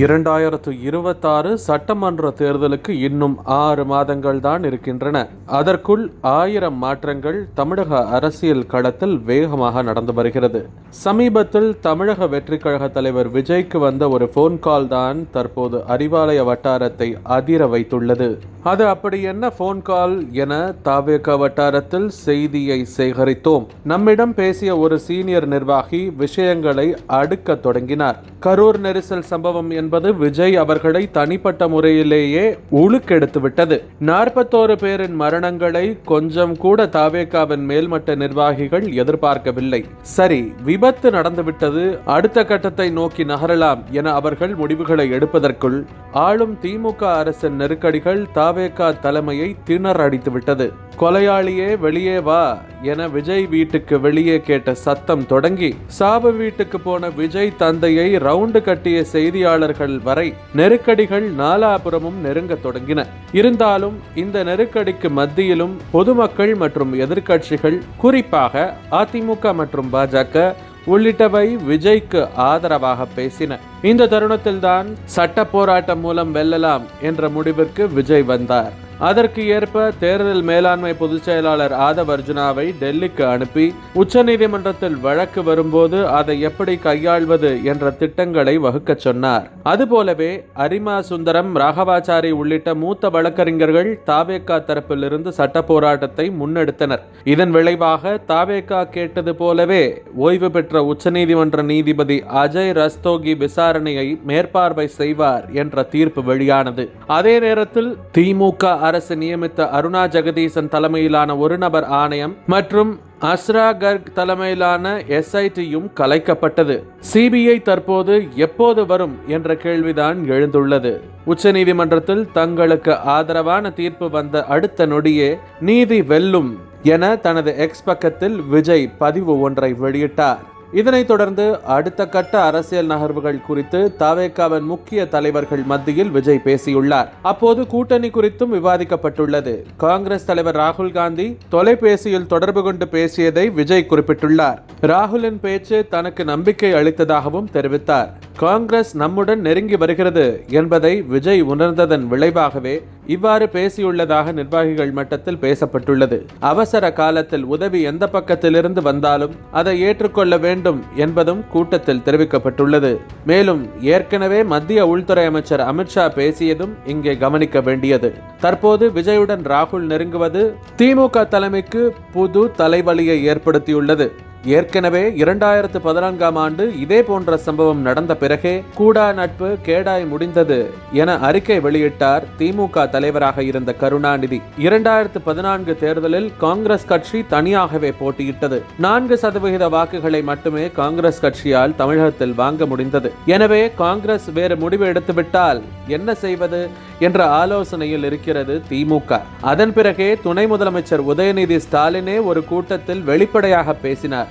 இரண்டாயிரத்து இருபத்தாறு சட்டமன்ற தேர்தலுக்கு இன்னும் ஆறு மாதங்கள் தான் இருக்கின்றன. அதற்குள் ஆயிரம் மாற்றங்கள் தமிழக அரசியல் களத்தில் வேகமாக நடந்து வருகிறது. சமீபத்தில் தமிழக வெற்றி கழக தலைவர் விஜய்க்கு வந்த ஒரு போன் கால் தான் தற்போது அறிவாலய வட்டாரத்தை அதிர வைத்துள்ளது. அது அப்படி என்ன போன் கால் என தாவேக வட்டாரத்தில் செய்தியை சேகரித்தோம். நம்மிடம் பேசிய ஒரு சீனியர் நிர்வாகி விஷயங்களை அடுக்க தொடங்கினார். கரூர் நெரிசல் சம்பவம் என என்பது விஜய் அவர்களை தனிப்பட்ட முறையிலேயே உழுக்கெடுத்துவிட்டது நாற்பத்தோரு பேரின் மரணங்களை கொஞ்சம் கூட தாவேகாவின் மேல்மட்ட நிர்வாகிகள் எதிர்பார்க்கவில்லை. சரி விபத்து நடந்துவிட்டது அடுத்த கட்டத்தை நோக்கி நகரலாம் என அவர்கள் முடிவுகளை எடுப்பதற்குள் ஆளும் திமுக அரசின் நெருக்கடிகள் தாவேகா தலைமையை திணறடித்துவிட்டது. கொலையாளியே வெளியே வா என விஜய் வீட்டுக்கு வெளியே கேட்ட சத்தம் தொடங்கி சாபு வீட்டுக்கு போன விஜய் தந்தையை ரவுண்டு கட்டிய செய்தியாளர்கள் வரை நெருக்கடிகள் நாலாபுரமும் நெருங்க தொடங்கின. இருந்தாலும் இந்த நெருக்கடிக்கு மத்தியிலும் பொதுமக்கள் மற்றும் எதிர்க்கட்சிகள் குறிப்பாக அதிமுக மற்றும் பாஜக உள்ளிட்டவை விஜய்க்கு ஆதரவாக பேசின. இந்த தருணத்தில்தான் சட்ட போராட்டம் மூலம் வெல்லலாம் என்ற முடிவிற்கு விஜய் வந்தார். அதற்கு ஏற்ப தேர்தல் மேலாண்மை பொதுச் செயலாளர் ஆதவ் அர்ஜுனாவை டெல்லிக்கு அனுப்பி உச்சநீதிமன்றத்தில் வழக்கு வரும்போது அதை எப்படி கையாள்வது என்ற திட்டங்களை வகுக்கச் சொன்னார். அதுபோலவே அரிமா சுந்தரம் ராகவாச்சாரி உள்ளிட்ட மூத்த வழக்கறிஞர்கள் தாவேக்கா தரப்பிலிருந்து சட்ட போராட்டத்தை முன்னெடுத்தனர். இதன் விளைவாக தாவேக்கா கேட்டது போலவே ஓய்வு பெற்ற உச்சநீதிமன்ற நீதிபதி அஜய் ரஸ்தோகி விசாரணை விசாரணையை மேற்பார்வை செய்வார் என்ற தீர்ப்பு வெளியானது. அதே நேரத்தில் திமுக அரசு நியமித்த அருணா ஜெகதீசன் தலைமையிலான ஒரு நபர் ஆணையம் மற்றும் அஸ்ரா கர்க் தலைமையிலான எஸ்ஐடியும் கலைக்கப்பட்டது. சிபிஐ தற்போது எப்போது வரும் என்ற கேள்விதான் எழுந்துள்ளது. உச்சநீதிமன்றத்தில் தங்களுக்கு ஆதரவான தீர்ப்பு வந்த அடுத்த நொடியே நீதி வெல்லும் என தனது எக்ஸ் பக்கத்தில் விஜய் பதிவு ஒன்றை வெளியிட்டார். இதனைத் தொடர்ந்து அடுத்த கட்ட அரசியல் நகர்வுகள் குறித்து தவேகாவின் முக்கிய தலைவர்கள் மத்தியில் விஜய் பேசியுள்ளார். அப்போது கூட்டணி குறித்தும் விவாதிக்கப்பட்டுள்ளது. காங்கிரஸ் தலைவர் ராகுல் காந்தி தொலைபேசியில் தொடர்பு கொண்டு பேசியதை விஜய் குறிப்பிட்டுள்ளார். ராகுலின் பேச்சு தனக்கு நம்பிக்கை அளித்ததாகவும் தெரிவித்தார். காங்கிரஸ் நம்முடன் நெருங்கி வருகிறது என்பதை விஜய் உணர்ந்ததன் விளைவாகவே இவ்வாறு பேசியுள்ளதாக நிர்வாகிகள் மட்டத்தில் பேசப்பட்டுள்ளது. அவசர காலத்தில் உதவி எந்த பக்கத்திலிருந்து வந்தாலும் அதை ஏற்றுக்கொள்ள வேண்டும் என்பதும் கூட்டத்தில் தெரிவிக்கப்பட்டுள்ளது. மேலும் ஏற்கனவே மத்திய உள்துறை அமைச்சர் அமித்ஷா பேசியதும் இங்கே கவனிக்க வேண்டியது. தற்போது விஜயுடன் ராகுல் நெருங்குவது திமுக தலைமைக்கு புது தலைவலியை ஏற்படுத்தியுள்ளது. ஏற்கனவே இரண்டாயிரத்து பதினான்காம் ஆண்டு இதே போன்ற சம்பவம் நடந்த பிறகே கூடா நட்பு கேடாய் முடிந்தது என அறிக்கை வெளியிட்டார் திமுக தலைவராக இருந்த கருணாநிதி. இரண்டாயிரத்து பதினான்கு தேர்தலில் காங்கிரஸ் கட்சி தனியாகவே போட்டியிட்டது. நான்கு சதவிகித வாக்குகளை மட்டுமே காங்கிரஸ் கட்சியால் தமிழகத்தில் வாங்க முடிந்தது. எனவே காங்கிரஸ் வேறு முடிவு எடுத்துவிட்டால் என்ன செய்வது என்ற ஆலோசனையில் இருக்கிறது திமுக. அதன் பிறகே துணை முதலமைச்சர் உதயநிதி ஸ்டாலினே ஒரு கூட்டத்தில் வெளிப்படையாக பேசினார்.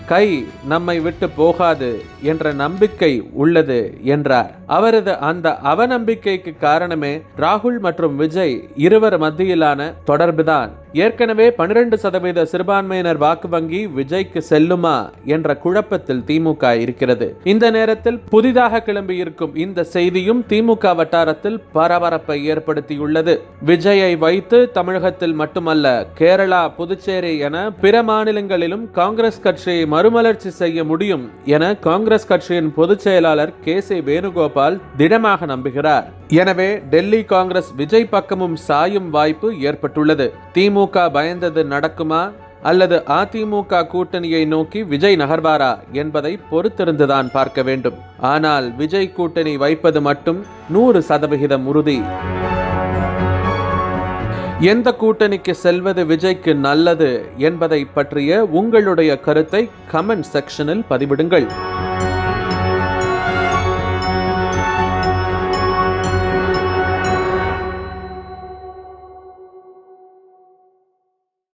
கை நம்மை விட்டு போகாது என்ற நம்பிக்கை உள்ளது என்றார். அவரது அந்த அவநம்பிக்கைக்கு காரணமே ராகுல் மற்றும் விஜய் இருவர் மத்தியிலான தொடர்புதான். ஏற்கனவே பனிரெண்டு சதவீத சிறுபான்மையினர் வாக்கு வங்கி விஜய்க்கு செல்லுமா என்ற குழப்பத்தில் திமுக இருக்கிறது. இந்த நேரத்தில் புதிதாக கிளம்பியிருக்கும் இந்த செய்தியும் திமுக வட்டாரத்தில் பரபரப்பை ஏற்படுத்தியுள்ளது. விஜயை வைத்து தமிழகத்தில் மட்டுமல்ல கேரளா புதுச்சேரி என பிற மாநிலங்களிலும் காங்கிரஸ் கட்சியை மறுமலர்ச்சி செய்ய முடியும் என காங்கிரஸ் கட்சியின் பொதுச் செயலாளர் கே சி வேணுகோபால் திடமாக நம்புகிறார். எனவே டெல்லி காங்கிரஸ் விஜய் பக்கமும் சாயும் வாய்ப்பு ஏற்பட்டுள்ளது. திமுக பயந்தது நடக்குமா? அல்லது அதிமுக கூட்டணியை நோக்கி விஜய் நகர்வாரா? என்பதை பொறுத்திருந்துதான் பார்க்க வேண்டும். ஆனால் விஜய் கூட்டணி வைப்பது மட்டும் நூறு சதவிகிதம் உறுதி. எந்த கூட்டணிக்கு செல்வது விஜய்க்கு நல்லது என்பதை பற்றிய உங்களுடைய கருத்தை கமெண்ட் செக்ஷனில் பதிவிடுங்கள்.